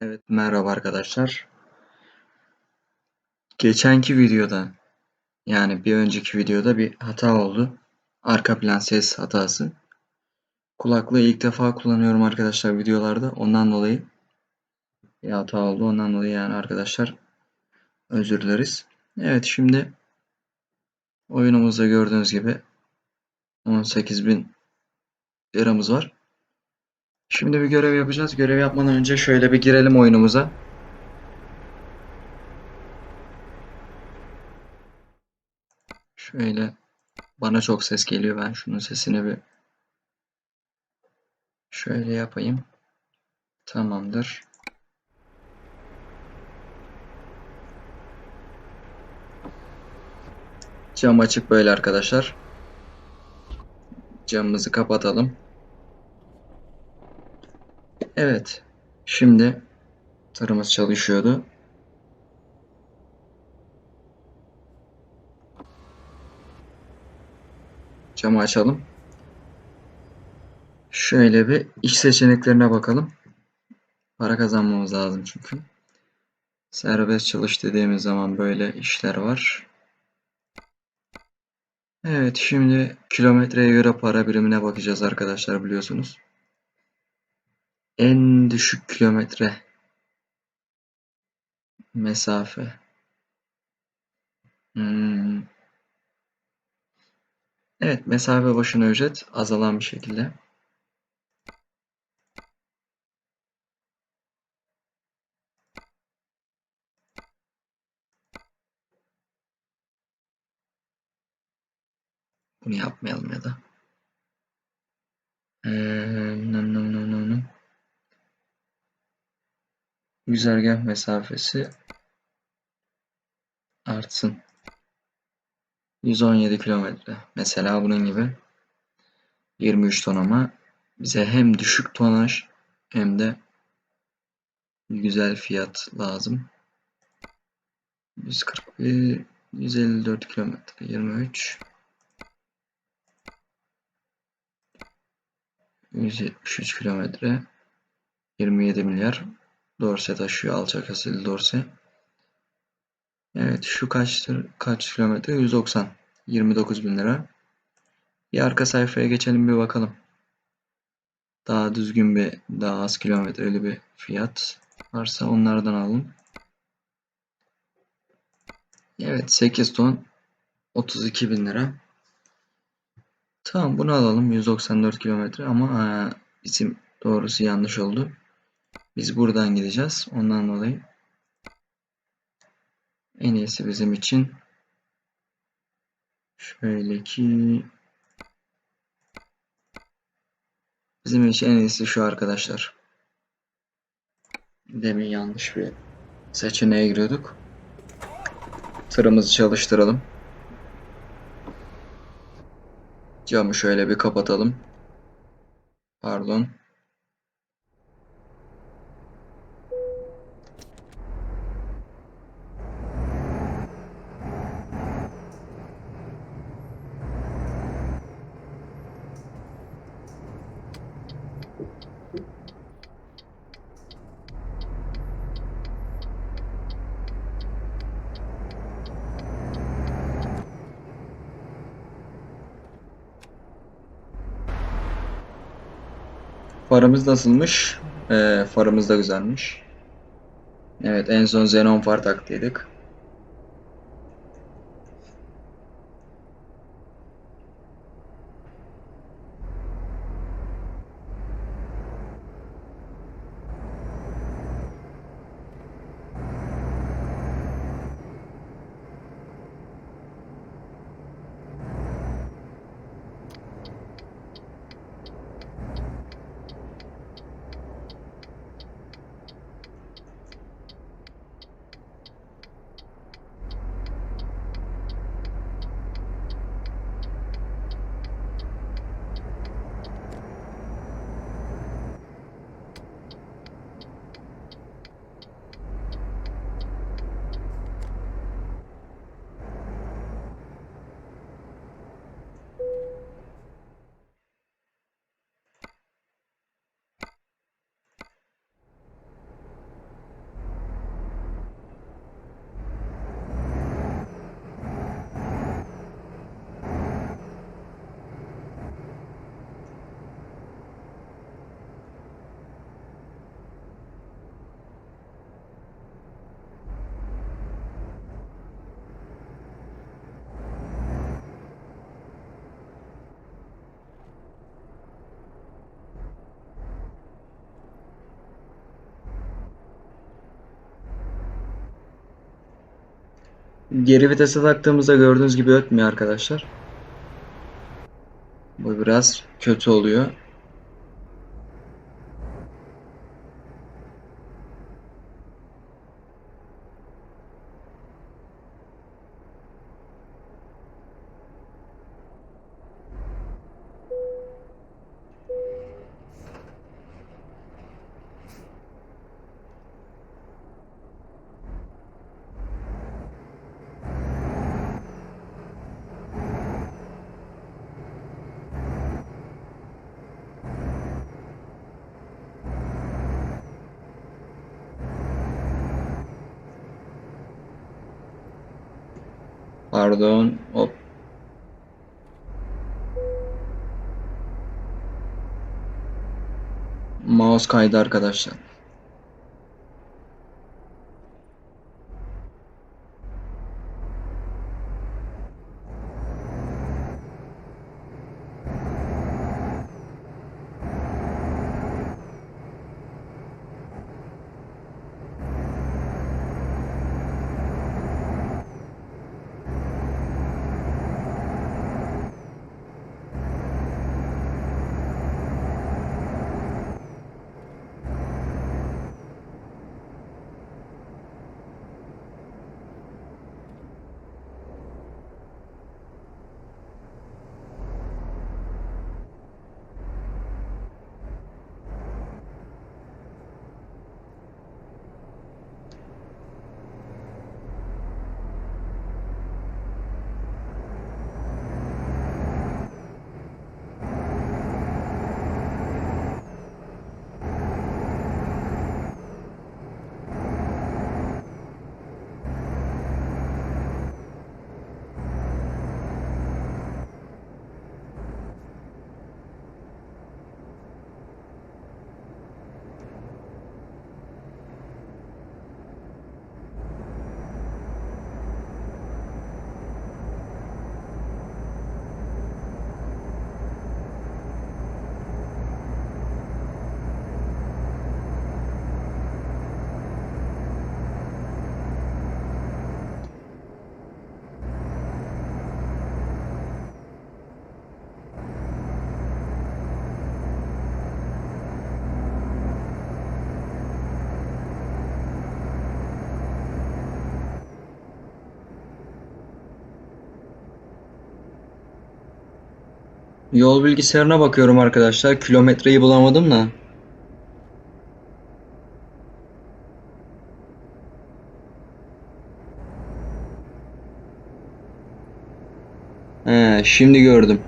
Evet, merhaba arkadaşlar. Geçenki videoda yani bir önceki videoda bir hata oldu. Arka plan ses hatası. Kulaklığı ilk defa kullanıyorum arkadaşlar videolarda. Ondan dolayı bir hata oldu. Ondan dolayı yani arkadaşlar özür dileriz. Evet şimdi oyunumuzda gördüğünüz gibi 18.000 liramız var. Şimdi bir görev yapacağız. Görev yapmadan önce şöyle bir girelim oyunumuza. Şöyle bana çok ses geliyor. Ben şunun sesini bir şöyle yapayım. Tamamdır. Cam açık böyle arkadaşlar. Camımızı kapatalım. Evet. Şimdi tırımız çalışıyordu. Camı açalım. Şöyle bir iş seçeneklerine bakalım. Para kazanmamız lazım çünkü. Serbest çalış dediğimiz zaman böyle işler var. Evet şimdi kilometreye göre para birimine bakacağız arkadaşlar biliyorsunuz. En düşük kilometre mesafe. Hmm. Evet mesafe başına ücret azalan bir şekilde. Bunu yapmayalım ya da. Ee, Güzergah mesafesi artsın. 117 kilometre. Mesela bunun gibi 23 ton ama bize hem düşük tonaj hem de güzel fiyat lazım. 141 154 kilometre 23 173 kilometre 27 milyar dorse taşıyor alçak asil dorse. Evet şu kaçtır kaç kilometre 190 29 bin lira. Bir arka sayfaya geçelim bir bakalım. Daha düzgün bir daha az kilometreli bir fiyat varsa onlardan alın. Evet 8 ton 32 bin lira. Tamam bunu alalım 194 kilometre ama aa, bizim doğrusu yanlış oldu. Biz buradan gideceğiz. Ondan dolayı en iyisi bizim için şöyle ki bizim için en iyisi şu arkadaşlar. Demin yanlış bir seçeneğe giriyorduk. Tırımızı çalıştıralım. Camı şöyle bir kapatalım. Pardon. Farımız nasılmış? Ee, farımız da güzelmiş. Evet en son Xenon far taktıydık. Geri vitese taktığımızda gördüğünüz gibi ötmüyor arkadaşlar. Bu biraz kötü oluyor. Pardon. Hop. Mouse kaydı arkadaşlar. Yol bilgisayarına bakıyorum arkadaşlar. Kilometreyi bulamadım da. He, şimdi gördüm.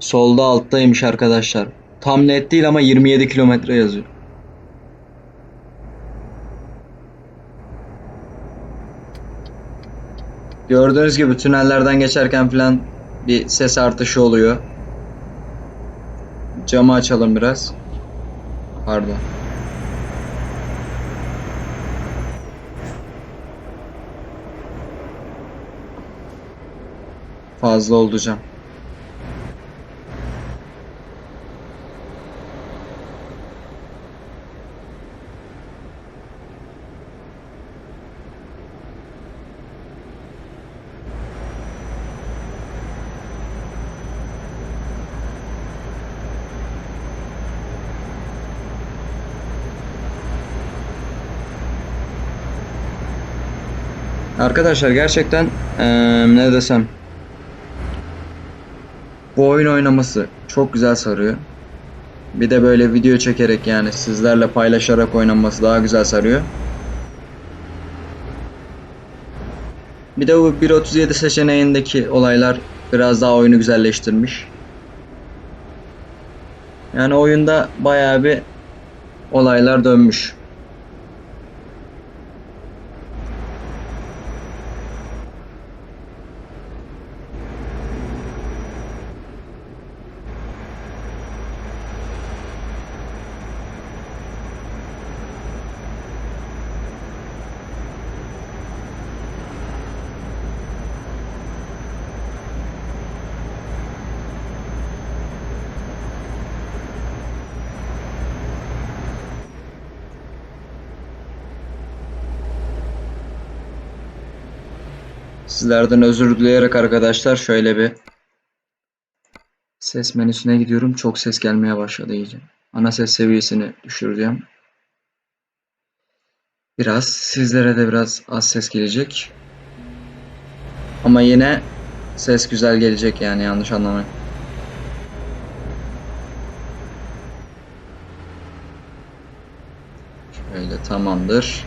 Solda alttaymış arkadaşlar. Tam net değil ama 27 kilometre yazıyor. Gördüğünüz gibi tünellerden geçerken falan bir ses artışı oluyor. Camı açalım biraz. Pardon. Fazla oldu Arkadaşlar gerçekten eee, ne desem bu oyun oynaması çok güzel sarıyor. Bir de böyle video çekerek yani sizlerle paylaşarak oynanması daha güzel sarıyor. Bir de bu 1.37 seçeneğindeki olaylar biraz daha oyunu güzelleştirmiş. Yani oyunda bayağı bir olaylar dönmüş. Sizlerden özür dileyerek arkadaşlar şöyle bir ses menüsüne gidiyorum. Çok ses gelmeye başladı iyice. Ana ses seviyesini düşüreceğim. Biraz sizlere de biraz az ses gelecek. Ama yine ses güzel gelecek yani yanlış anlamayın. Şöyle tamamdır.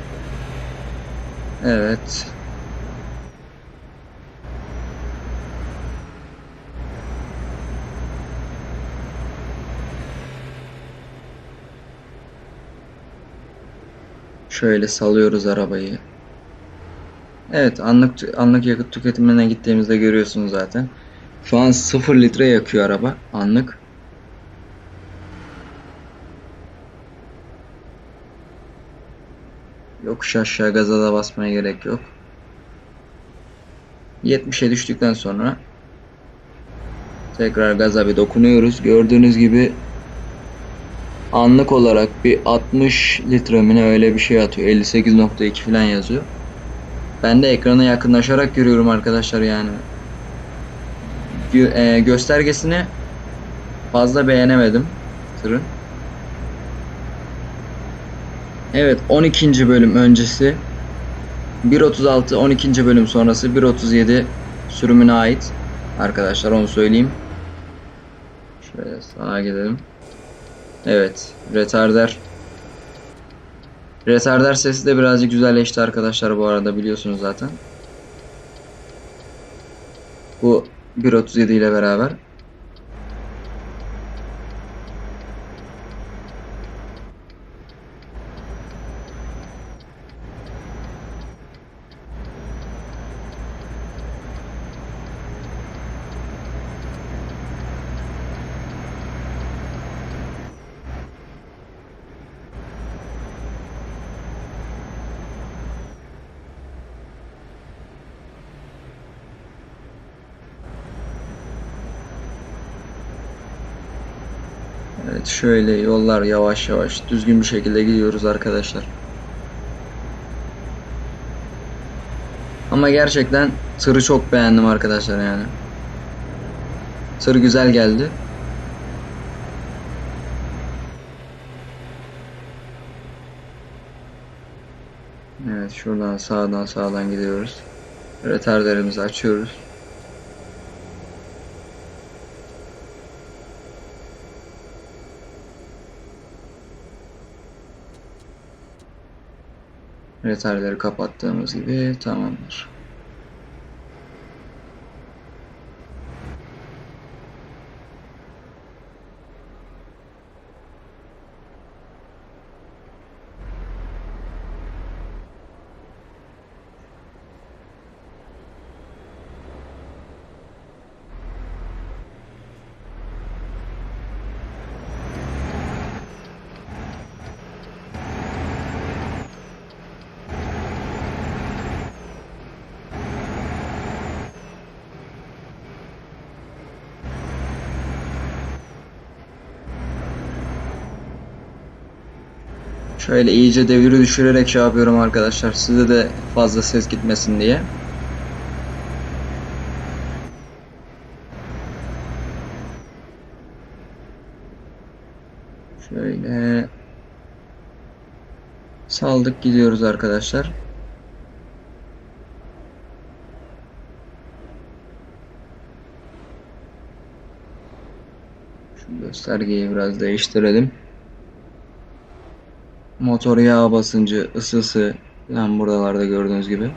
Evet. Şöyle salıyoruz arabayı. Evet anlık anlık yakıt tüketimine gittiğimizde görüyorsunuz zaten. Şu an 0 litre yakıyor araba anlık. Yokuş aşağı gaza da basmaya gerek yok. 70'e düştükten sonra tekrar gaza bir dokunuyoruz. Gördüğünüz gibi anlık olarak bir 60 litre mi öyle bir şey atıyor. 58.2 falan yazıyor. Ben de ekrana yakınlaşarak görüyorum arkadaşlar yani. Gö- e, göstergesini fazla beğenemedim tırın. Evet 12. bölüm öncesi 1.36 12. bölüm sonrası 1.37 sürümüne ait arkadaşlar onu söyleyeyim. Şöyle sağa gidelim. Evet retarder Retarder sesi de birazcık güzelleşti arkadaşlar bu arada biliyorsunuz zaten. Bu 1.37 ile beraber. Evet şöyle yollar yavaş yavaş düzgün bir şekilde gidiyoruz arkadaşlar. Ama gerçekten tırı çok beğendim arkadaşlar yani. Tır güzel geldi. Evet şuradan sağdan sağdan gidiyoruz. Retarderimizi açıyoruz. Retarderleri kapattığımız gibi tamamdır. Şöyle iyice deviri düşürerek şey yapıyorum arkadaşlar. Size de fazla ses gitmesin diye. Şöyle saldık gidiyoruz arkadaşlar. Şu göstergeyi biraz değiştirelim. Motor yağ basıncı, ısısı yani buralarda gördüğünüz gibi.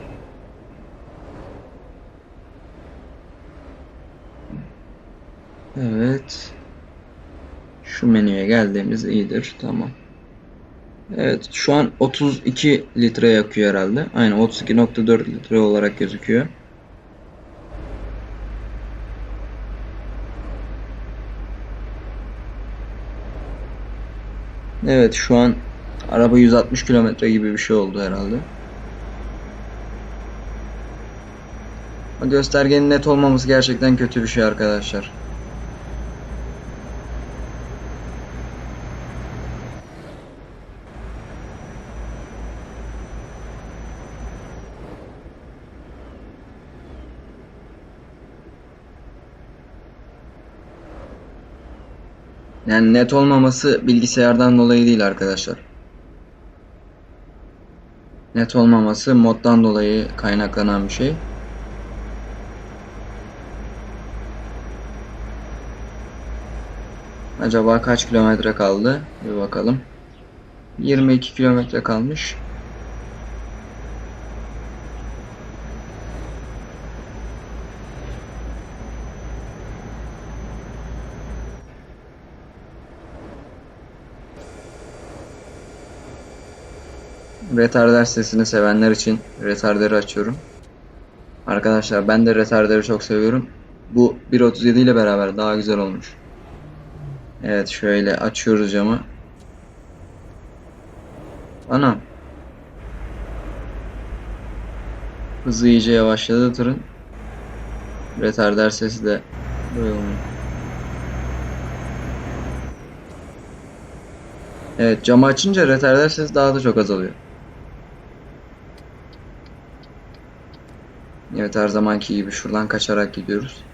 Evet. Şu menüye geldiğimiz iyidir. Tamam. Evet şu an 32 litre yakıyor herhalde. Aynen 32.4 litre olarak gözüküyor. Evet şu an Araba 160 kilometre gibi bir şey oldu herhalde. O göstergenin net olmaması gerçekten kötü bir şey arkadaşlar. Yani net olmaması bilgisayardan dolayı değil arkadaşlar. Net olmaması moddan dolayı kaynaklanan bir şey. Acaba kaç kilometre kaldı? Bir bakalım. 22 kilometre kalmış. Retarder sesini sevenler için retarderi açıyorum. Arkadaşlar ben de retarderi çok seviyorum. Bu 1.37 ile beraber daha güzel olmuş. Evet şöyle açıyoruz camı. Anam. Hızı iyice yavaşladı tırın. Retarder sesi de duyulmuyor. Evet camı açınca retarder sesi daha da çok azalıyor. Evet her zamanki gibi şuradan kaçarak gidiyoruz.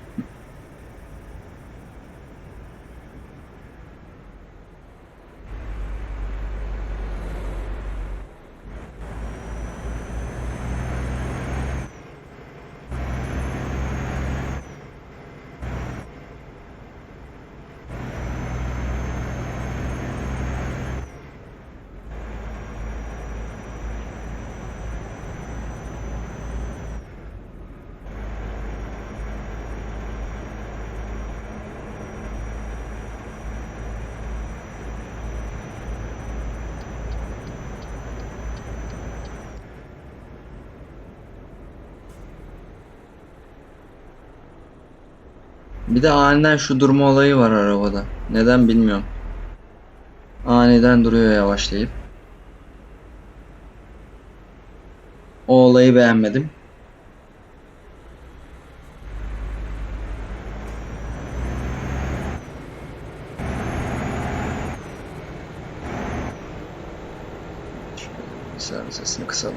Bir de aniden şu durma olayı var arabada. Neden bilmiyorum. Aniden duruyor yavaşlayıp. O olayı beğenmedim. Bir sesini kısalım.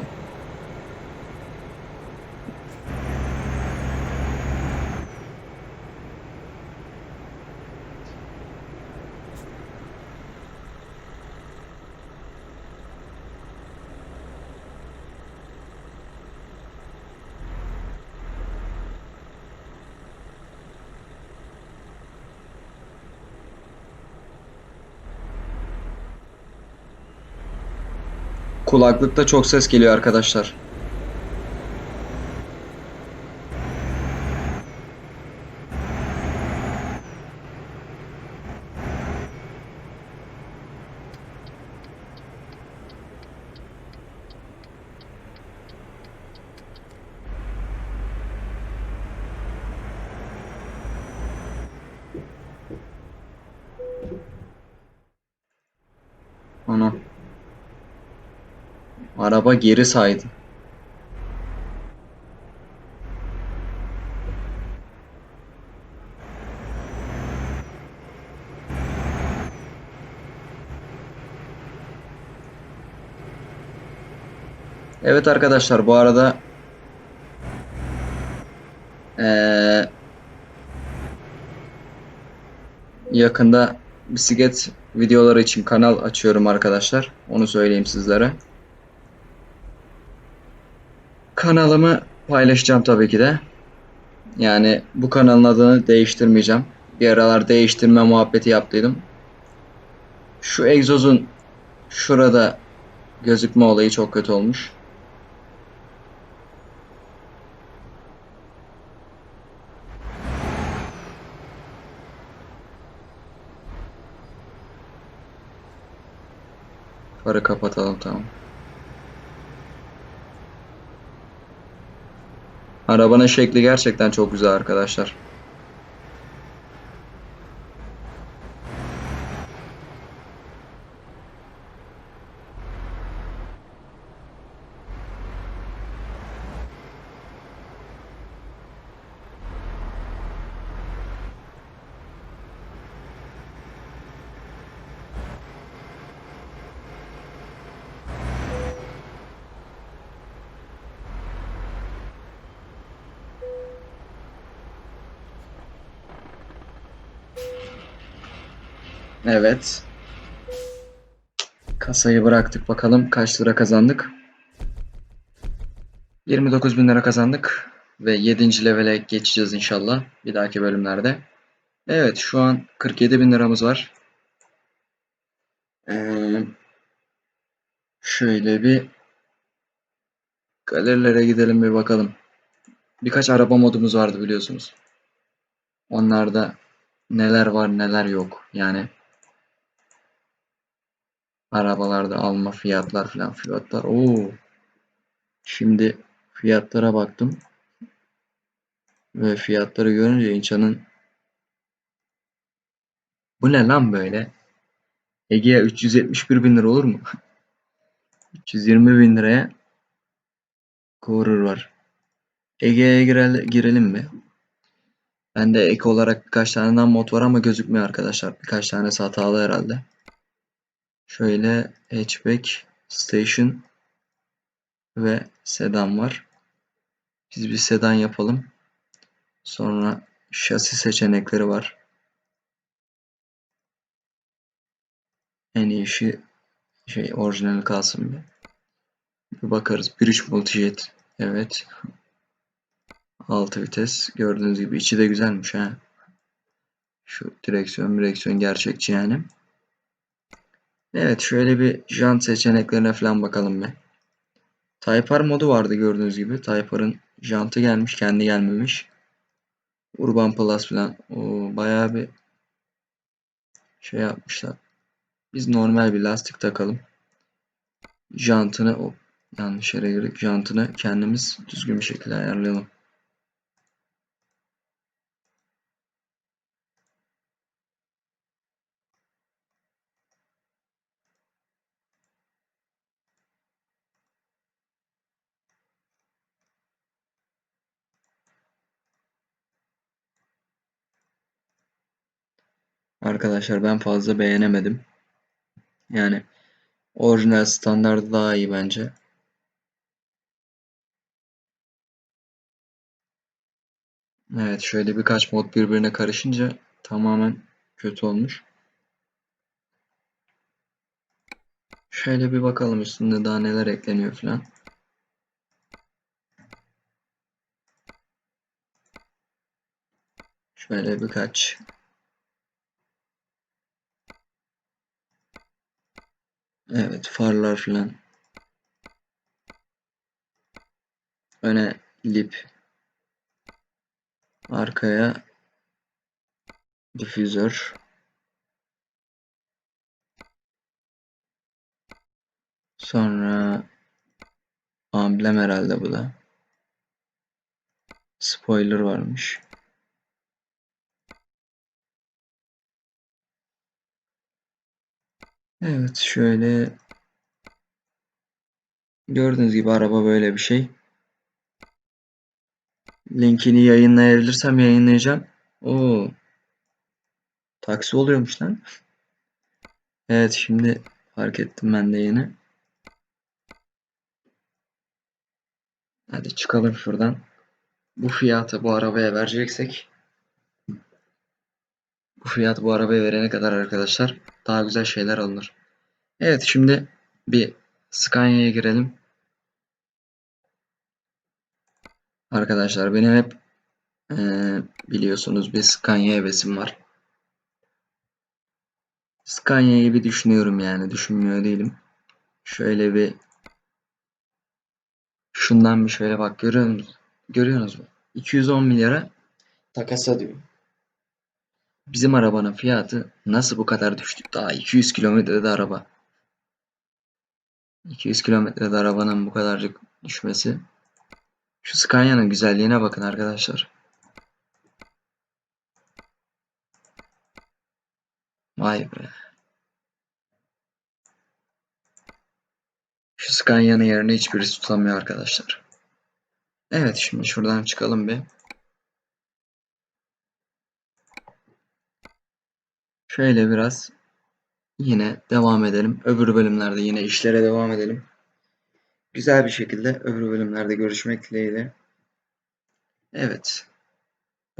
Kulaklıkta çok ses geliyor arkadaşlar. Ana. Araba geri saydı. Evet arkadaşlar bu arada eee, yakında bisiklet videoları için kanal açıyorum arkadaşlar. Onu söyleyeyim sizlere. Kanalımı paylaşacağım tabii ki de. Yani bu kanalın adını değiştirmeyeceğim. Bir aralar değiştirme muhabbeti yaptıydım. Şu egzozun şurada gözükme olayı çok kötü olmuş. Farı kapatalım tamam. Arabanın şekli gerçekten çok güzel arkadaşlar. Evet. Kasayı bıraktık bakalım kaç lira kazandık. 29 bin lira kazandık. Ve 7. levele geçeceğiz inşallah. Bir dahaki bölümlerde. Evet şu an 47 bin liramız var. Ee, şöyle bir galerilere gidelim bir bakalım. Birkaç araba modumuz vardı biliyorsunuz. Onlarda neler var neler yok. Yani arabalarda alma fiyatlar falan fiyatlar. Oo. Şimdi fiyatlara baktım. Ve fiyatları görünce insanın bu ne lan böyle? Egea 371 bin lira olur mu? 320 bin liraya Corer var. Ege'ye girelim, mi? Bende ek olarak birkaç tane mod var ama gözükmüyor arkadaşlar. Birkaç tanesi hatalı herhalde. Şöyle hatchback, station ve sedan var. Biz bir sedan yapalım. Sonra şasi seçenekleri var. En iyisi şey orijinal kalsın bir. Bir bakarız. 1.3 multijet. Evet. 6 vites. Gördüğünüz gibi içi de güzelmiş ha. Şu direksiyon direksiyon gerçekçi yani. Evet şöyle bir jant seçeneklerine falan bakalım bir. Type R modu vardı gördüğünüz gibi. Type R'ın jantı gelmiş kendi gelmemiş. Urban Plus falan. O bayağı bir şey yapmışlar. Biz normal bir lastik takalım. Jantını o yanlış yere girdik. Jantını kendimiz düzgün bir şekilde ayarlayalım. Arkadaşlar ben fazla beğenemedim. Yani orijinal standardı daha iyi bence. Evet şöyle birkaç mod birbirine karışınca tamamen kötü olmuş. Şöyle bir bakalım üstünde daha neler ekleniyor falan. Şöyle birkaç Evet farlar falan. Öne lip. Arkaya difüzör. Sonra amblem herhalde bu da. Spoiler varmış. Evet şöyle gördüğünüz gibi araba böyle bir şey. Linkini yayınlayabilirsem yayınlayacağım. Oo. Taksi oluyormuş lan. Evet şimdi fark ettim ben de yeni. Hadi çıkalım şuradan. Bu fiyatı bu arabaya vereceksek bu fiyatı bu arabaya verene kadar arkadaşlar daha güzel şeyler alınır. Evet şimdi bir Scania'ya girelim. Arkadaşlar benim hep e, biliyorsunuz bir Scania hevesim var. Scania'yı bir düşünüyorum yani düşünmüyor değilim. Şöyle bir şundan bir şöyle bak görüyor musunuz? Görüyorsunuz mu? 210 milyara takasa diyor. Bizim arabanın fiyatı nasıl bu kadar düştü? Daha 200 kilometrede araba. 200 kilometrede arabanın bu kadarcık düşmesi. Şu Scania'nın güzelliğine bakın arkadaşlar. Vay be. Şu Scania'nın yerine hiçbirisi tutamıyor arkadaşlar. Evet şimdi şuradan çıkalım bir. Şöyle biraz yine devam edelim. Öbür bölümlerde yine işlere devam edelim. Güzel bir şekilde öbür bölümlerde görüşmek dileğiyle. Evet.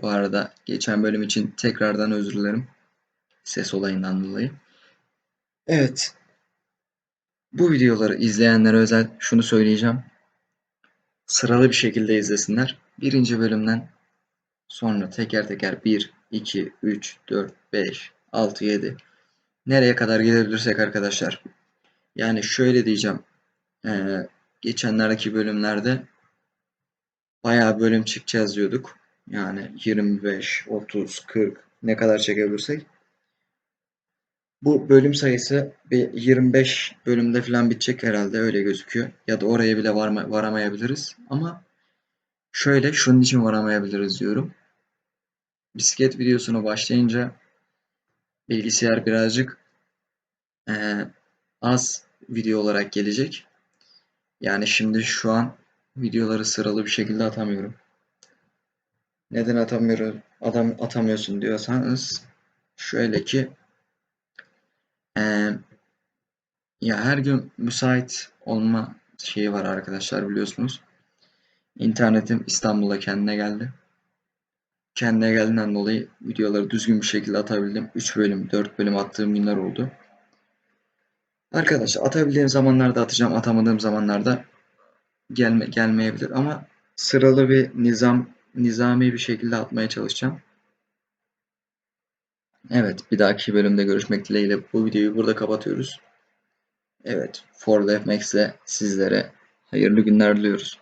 Bu arada geçen bölüm için tekrardan özür dilerim. Ses olayından dolayı. Evet. Bu videoları izleyenlere özel şunu söyleyeceğim. Sıralı bir şekilde izlesinler. Birinci bölümden sonra teker teker 1, 2, 3, 4, 5, 6, 7 nereye kadar gelebilirsek arkadaşlar. Yani şöyle diyeceğim. Ee, geçenlerdeki bölümlerde bayağı bölüm çıkacağız diyorduk. Yani 25, 30, 40 ne kadar çekebilirsek. Bu bölüm sayısı bir 25 bölümde falan bitecek herhalde öyle gözüküyor. Ya da oraya bile varma, varamayabiliriz. Ama şöyle şunun için varamayabiliriz diyorum. Bisiklet videosuna başlayınca bilgisayar birazcık e, az video olarak gelecek. Yani şimdi şu an videoları sıralı bir şekilde atamıyorum. Neden atamıyorum, adam atamıyorsun diyorsanız şöyle ki e, ya her gün müsait olma şeyi var arkadaşlar biliyorsunuz. İnternetim İstanbul'a kendine geldi. Kendine geldiğinden dolayı videoları düzgün bir şekilde atabildim. 3 bölüm, 4 bölüm attığım günler oldu. Arkadaşlar atabildiğim zamanlarda atacağım, atamadığım zamanlarda gelme, gelmeyebilir ama sıralı bir nizam, nizami bir şekilde atmaya çalışacağım. Evet, bir dahaki bölümde görüşmek dileğiyle bu videoyu burada kapatıyoruz. Evet, For Life Max ile sizlere hayırlı günler diliyoruz.